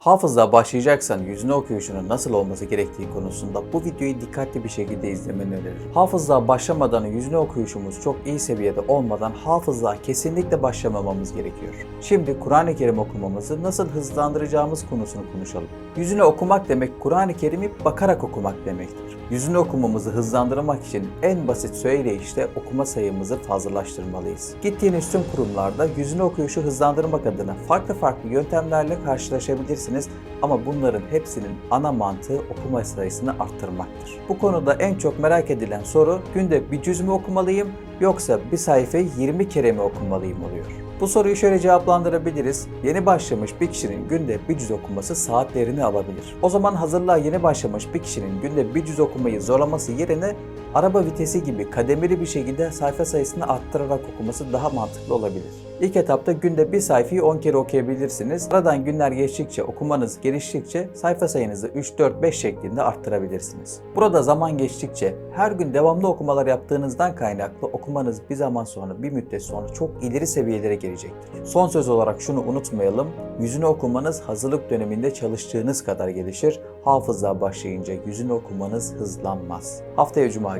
Hafızlığa başlayacaksan yüzüne okuyuşunun nasıl olması gerektiği konusunda bu videoyu dikkatli bir şekilde izlemeni öneririm. Hafızlığa başlamadan yüzüne okuyuşumuz çok iyi seviyede olmadan hafızlığa kesinlikle başlamamamız gerekiyor. Şimdi Kur'an-ı Kerim okumamızı nasıl hızlandıracağımız konusunu konuşalım. Yüzüne okumak demek Kur'an-ı Kerim'i bakarak okumak demektir. Yüzünü okumamızı hızlandırmak için en basit söyleyişle okuma sayımızı fazlalaştırmalıyız. Gittiğiniz tüm kurumlarda yüzünü okuyuşu hızlandırmak adına farklı farklı yöntemlerle karşılaşabilirsiniz ama bunların hepsinin ana mantığı okuma sayısını arttırmaktır. Bu konuda en çok merak edilen soru günde bir cüz mü okumalıyım yoksa bir sayfayı 20 kere mi okumalıyım oluyor. Bu soruyu şöyle cevaplandırabiliriz. Yeni başlamış bir kişinin günde bir cüz okuması saatlerini alabilir. O zaman hazırlığa yeni başlamış bir kişinin günde bir cüz okumayı zorlaması yerine araba vitesi gibi kademeli bir şekilde sayfa sayısını arttırarak okuması daha mantıklı olabilir. İlk etapta günde bir sayfayı 10 kere okuyabilirsiniz. Aradan günler geçtikçe, okumanız geliştikçe sayfa sayınızı 3, 4, 5 şeklinde arttırabilirsiniz. Burada zaman geçtikçe her gün devamlı okumalar yaptığınızdan kaynaklı okumanız bir zaman sonra, bir müddet sonra çok ileri seviyelere gelecektir. Son söz olarak şunu unutmayalım. Yüzünü okumanız hazırlık döneminde çalıştığınız kadar gelişir. Hafızlığa başlayınca yüzünü okumanız hızlanmaz. Haftaya Cuma